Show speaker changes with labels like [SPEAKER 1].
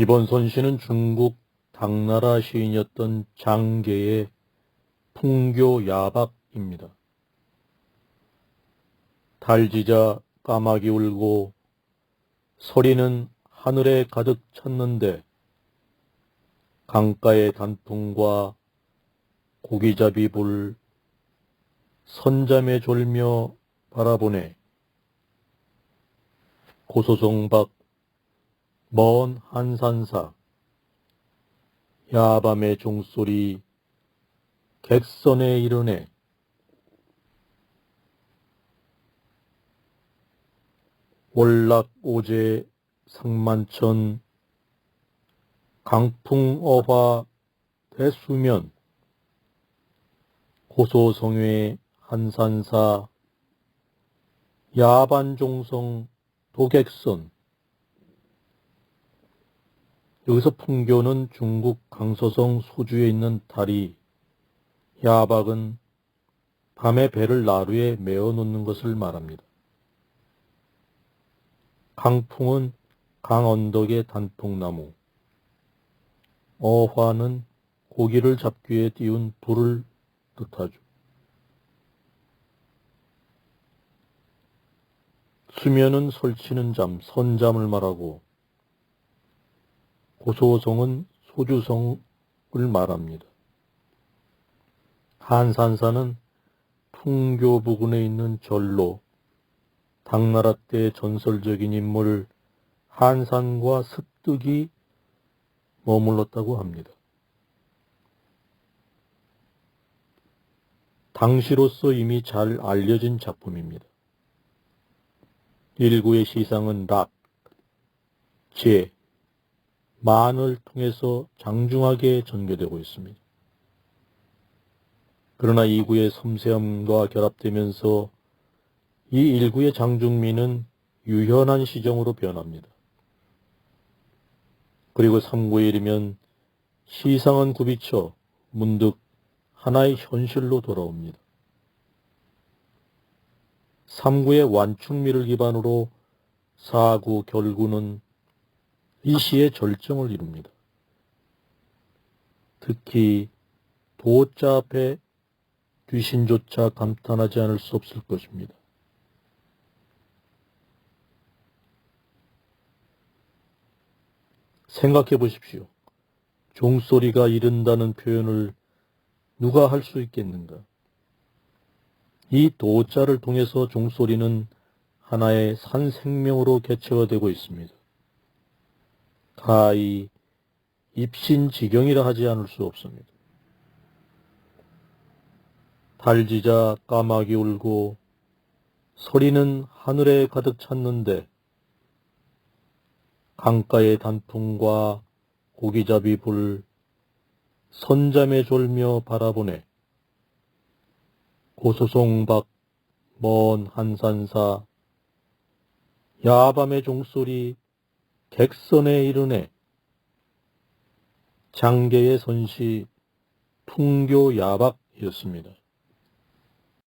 [SPEAKER 1] 이번 선시는 중국 당나라 시인이었던 장계의 풍교 야박입니다. 달지자 까마귀 울고 소리는 하늘에 가득 찼는데 강가의 단풍과 고기잡이 불 선잠에 졸며 바라보네. 고소성박 먼 한산사 야밤의 종소리 객선에 이르네. 월락오제 상만천 강풍어화 대수면 고소성회 한산사 야반종성 도객선 여기서 풍교는 중국 강서성 소주에 있는 다리, 야박은 밤에 배를 나루에 메어 놓는 것을 말합니다. 강풍은 강 언덕의 단풍나무, 어화는 고기를 잡기 위해 띄운 불을 뜻하죠. 수면은 설치는 잠, 선잠을 말하고 고소성은 소주성을 말합니다. 한산사는 풍교 부근에 있는 절로 당나라 때 전설적인 인물 한산과 습득이 머물렀다고 합니다. 당시로서 이미 잘 알려진 작품입니다. 일구의 시상은 락, 제, 만을 통해서 장중하게 전개되고 있습니다. 그러나 이구의 섬세함과 결합되면서 이 일구의 장중미는 유현한 시정으로 변합니다. 그리고 3구에 이르면 시상은 굽이쳐 문득 하나의 현실로 돌아옵니다. 3구의 완충미를 기반으로 4구 결구는 이 시의 절정을 이룹니다. 특히 도자 앞에 귀신조차 감탄하지 않을 수 없을 것입니다. 생각해 보십시오. 종소리가 이른다는 표현을 누가 할 수 있겠는가? 이 도자를 통해서 종소리는 하나의 산 생명으로 개체화되고 있습니다. 가히 입신지경이라 하지 않을 수 없습니다. 달지자 까마귀 울고 소리는 하늘에 가득 찼는데 강가의 단풍과 고기잡이 불 선잠에 졸며 바라보네. 고소송박 먼 한산사 야밤의 종소리 객선에 이르네. 장계의 선시 풍교 야박이었습니다.